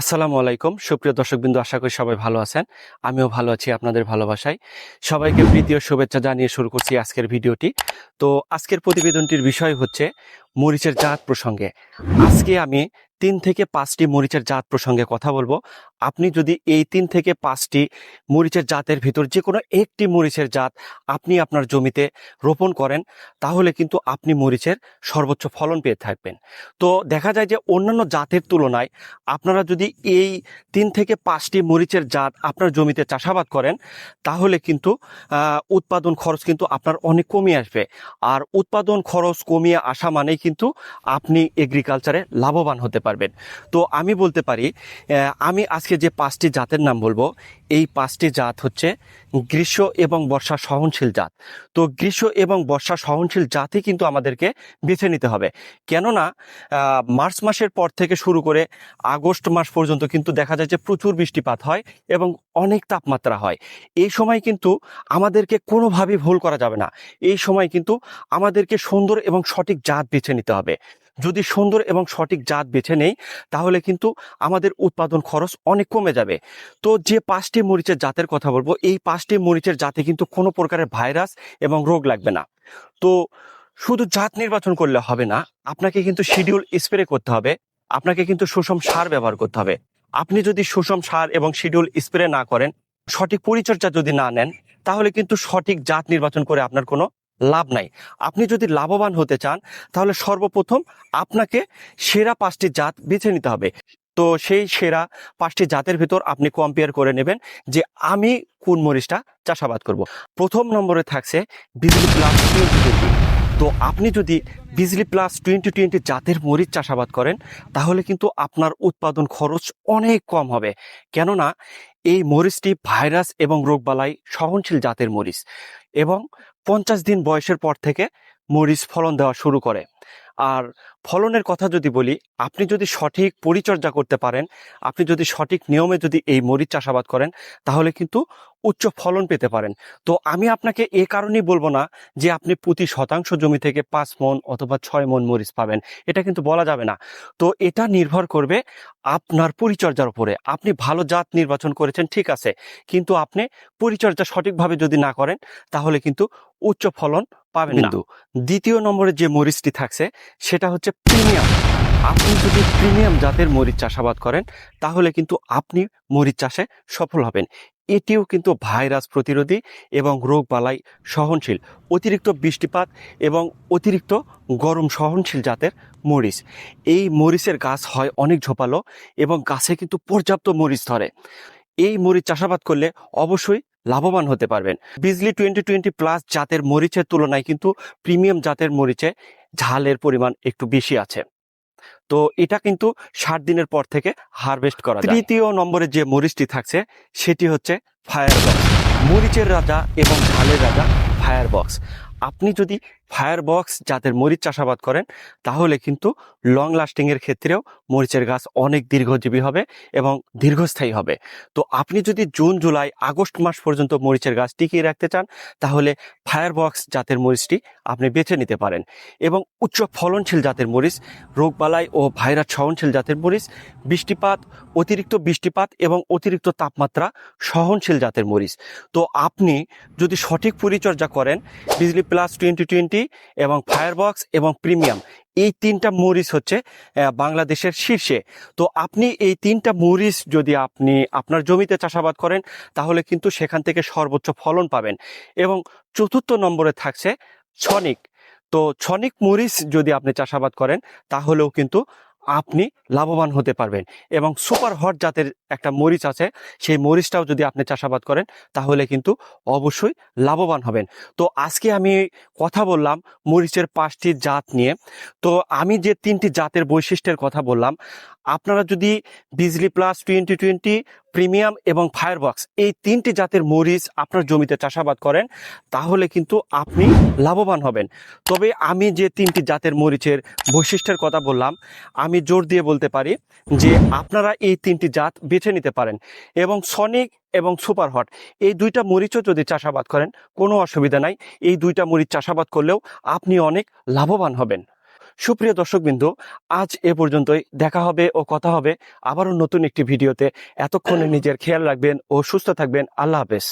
আসসালামু আলাইকুম। সুপ্রিয় দর্শকবৃন্দ, আশা করি সবাই ভালো আছেন। আমিও ভালো আছি আপনাদের ভালোবাসায়। সবাইকে প্রীতি ও শুভেচ্ছা জানিয়ে শুরু করছি আজকের ভিডিওটি। তো আজকের প্রতিবেদনটির বিষয় হচ্ছে মরিচের জাত প্রসঙ্গে। আজকে আমি তিন থেকে পাঁচটি মরিচের জাত প্রসঙ্গে কথা বলব। আপনি যদি এই তিন থেকে পাঁচটি মরিচের জাতের ভিতর যে কোনো একটি মরিচের জাত আপনি আপনার জমিতে রোপণ করেন, তাহলে কিন্তু আপনি মরিচের সর্বোচ্চ ফলন পেয়ে থাকবেন। তো দেখা যায় যে অন্যান্য জাতের তুলনায় আপনারা যদি এই তিন থেকে পাঁচটি মরিচের জাত আপনার জমিতে চাষাবাদ করেন, তাহলে কিন্তু উৎপাদন খরচ কিন্তু আপনার অনেক কমিয়ে আসবে। আর উৎপাদন খরচ কমিয়ে আসা মানেই কিন্তু আপনি এগ্রিকালচারে লাভবান হতে পারবেন। তো আমি বলতে পারি আমি আজকে যে পাঁচটি জাতের নাম বলব, এই পাঁচটি জাত হচ্ছে গ্রীষ্ম এবং বর্ষা সহনশীল জাত। তো গ্রীষ্ম এবং বর্ষা সহনশীল জাতই কিন্তু আমাদেরকে বেছে নিতে হবে। কেননা মার্চ মাসের পর থেকে শুরু করে আগস্ট মাস পর্যন্ত কিন্তু দেখা যায় যে প্রচুর বৃষ্টিপাত হয় এবং অনেক তাপমাত্রা হয়। এই সময় কিন্তু আমাদেরকে কোনোভাবেই ভুল করা যাবে না। এই সময় কিন্তু আমাদেরকে সুন্দর এবং সঠিক জাত বেছে নিতে হবে। যদি সুন্দর এবং সঠিক জাত বেছে নেই, তাহলে কিন্তু আমাদের উৎপাদন খরচ অনেক কমে যাবে। তো যে পাঁচটি মরিচের জাতের কথা বলব, এই পাঁচটি মরিচের জাতে কিন্তু কোনো প্রকারের ভাইরাস এবং রোগ লাগবে না। তো শুধু জাত নির্বাচন করলে হবে না, আপনাকে কিন্তু শিডিউল স্প্রে করতে হবে, আপনাকে কিন্তু সুষম সার ব্যবহার করতে হবে। আপনি যদি সুষম সার এবং শিডিউল স্প্রে না করেন, সঠিক পরিচর্যা যদি না নেন, তাহলে কিন্তু সঠিক জাত নির্বাচন করে আপনার কোনো লাভ নাই। আপনি যদি লাভবান হতে চান, তাহলে সর্বপ্রথম আপনাকে সেরা পাঁচটি জাত বেছে নিতে হবে। তো সেই সেরা পাঁচটি জাতের ভিতর আপনি কম্পেয়ার করে নেবেন যে আমি কোন মরিচটা চাষাবাদ করব। প্রথম নম্বরে থাকছে বিজলি প্লাস টোয়েন্টি টোয়েন্টি তো আপনি যদি বিজলি প্লাস টোয়েন্টি টোয়েন্টি জাতের মরিচ চাষাবাদ করেন, তাহলে কিন্তু আপনার উৎপাদন খরচ অনেক কম হবে। কেননা, এই মরিচটি ভাইরাস এবং রোগবালাই সহনশীল জাতের মরিচ এবং পঞ্চাশ দিন বয়সের পর থেকে মরিচ ফলন দেওয়া শুরু করে। আর ফলনের কথা যদি বলি আপনি যদি সঠিক পরিচর্যা করতে পারেন আপনি যদি সঠিক নিয়মে যদি এই মরিচ চাষাবাদ করেন তাহলে কিন্তু উচ্চ ফলন পেতে পারেন। তো আমি আপনাকে এ কারণেই বলব না যে আপনি প্রতি শতাংশ জমি থেকে পাঁচ মন অথবা ছয় মন মরিচ পাবেন। এটা কিন্তু বলা যাবে না। তো এটা নির্ভর করবে আপনার পরিচর্যার উপরে। আপনি ভালো জাত নির্বাচন করেছেন ঠিক আছে। কিন্তু আপনি পরিচর্যা সঠিকভাবে যদি না করেন তাহলে কিন্তু উচ্চ ফলন পাবেন কিন্তু দ্বিতীয় নম্বরে যে মরিচটি থাকছে সেটা হচ্ছে প্রিমিয়াম আপনি যদি প্রিমিয়াম জাতের মরিচ চাষাবাদ করেন, তাহলে কিন্তু আপনি মরিচ চাষে সফল হবেন। এটিও কিন্তু ভাইরাস প্রতিরোধী এবং রোগ বালাই সহনশীল, অতিরিক্ত বৃষ্টিপাত এবং অতিরিক্ত গরম সহনশীল জাতের মরিচ। এই মরিচের গাছ হয় অনেক ঝোপালো এবং গাছে কিন্তু পর্যাপ্ত মরিচ ধরে। এই মরিচ চাষাবাদ করলে অবশ্যই লাভবান হতে পারবেন। বিজলি টোয়েন্টি টোয়েন্টি প্লাস জাতের মরিচের তুলনায় কিন্তু প্রিমিয়াম জাতের মরিচে ঝালের পরিমাণ একটু বেশি আছে। তো এটা কিন্তু ষাট দিনের পর থেকে হারভেস্ট করা। তৃতীয় নম্বরের যে মরিচটি থাকছে, সেটি হচ্ছে ফায়ার বক্স মরিচের রাজা এবং ঝালের রাজা ফায়ার বক্স আপনি যদি ফায়ার বক্স জাতের মরিচ চাষাবাদ করেন, তাহলে কিন্তু লং লাস্টিং এর ক্ষেত্রেও মরিচের গাছ অনেক দীর্ঘজীবী হবে এবং দীর্ঘস্থায়ী হবে। তো আপনি যদি জুন, জুলাই, আগস্ট মাস পর্যন্ত মরিচের গাছ টিকিয়ে রাখতে চান, তাহলে ফায়ার বক্স জাতের মরিচটি আপনি বেছে নিতে পারেন এবং উচ্চ ফলনশীল জাতের মরিচ, রোগবালাই ও ভাইরাস সহনশীল জাতের মরিচ, বৃষ্টিপাত, অতিরিক্ত বৃষ্টিপাত এবং অতিরিক্ত তাপমাত্রা সহনশীল জাতের মরিচ। তো আপনি যদি সঠিক পরিচর্যা করেন, বিজলি প্লাস টোয়েন্টি টোয়েন্টি এবং ফায়ারবক্স এবং প্রিমিয়াম এই তিনটা মরিচ হচ্ছে বাংলাদেশের শীর্ষে। তো আপনি এই তিনটা মরিচ যদি আপনি আপনার জমিতে চাষাবাদ করেন, তাহলে কিন্তু সেখান থেকে সর্বোচ্চ ফলন পাবেন। এবং চতুর্থ নম্বরে থাকছে ছনিক তো ছনিক মরিচ যদি আপনি চাষাবাদ করেন, তাহলেও কিন্তু আপনি লাভবান হতে পারবেন। এবং সুপার হট জাতের একটা মরিচ আছে, সেই মরিচটাও যদি আপনি চাষাবাদ করেন, তাহলে কিন্তু অবশ্যই লাভবান হবেন। তো আজকে আমি কথা বললাম মরিচের পাঁচটি জাত নিয়ে। তো আমি যে তিনটি জাতের বৈশিষ্ট্যের কথা বললাম, আপনারা যদি Bijli plus twenty twenty premium এবং ফায়ারবক্স, এই তিনটি জাতের মরিচ আপনার জমিতে চাষাবাদ করেন, তাহলে কিন্তু আপনি লাভবান হবেন। তবে আমি যে তিনটি জাতের মরিচের বৈশিষ্ট্যের কথা বললাম, আমি জোর দিয়ে বলতে পারি যে আপনারা এই তিনটি জাত বেছে নিতে পারেন এবং সনিক এবং সুপারহট এই দুইটা মরিচও যদি চাষাবাদ করেন, কোনো অসুবিধা নাই। এই দুইটা মরিচ চাষাবাদ করলেও আপনি অনেক লাভবান হবেন। সুপ্রিয় দর্শকবিন্দু, আজ এ পর্যন্তই। দেখা হবে ও কথা হবে আবারও নতুন একটি ভিডিওতে। এতক্ষণে নিজের খেয়াল রাখবেন ও সুস্থ থাকবেন। আল্লাহ হাফেজ।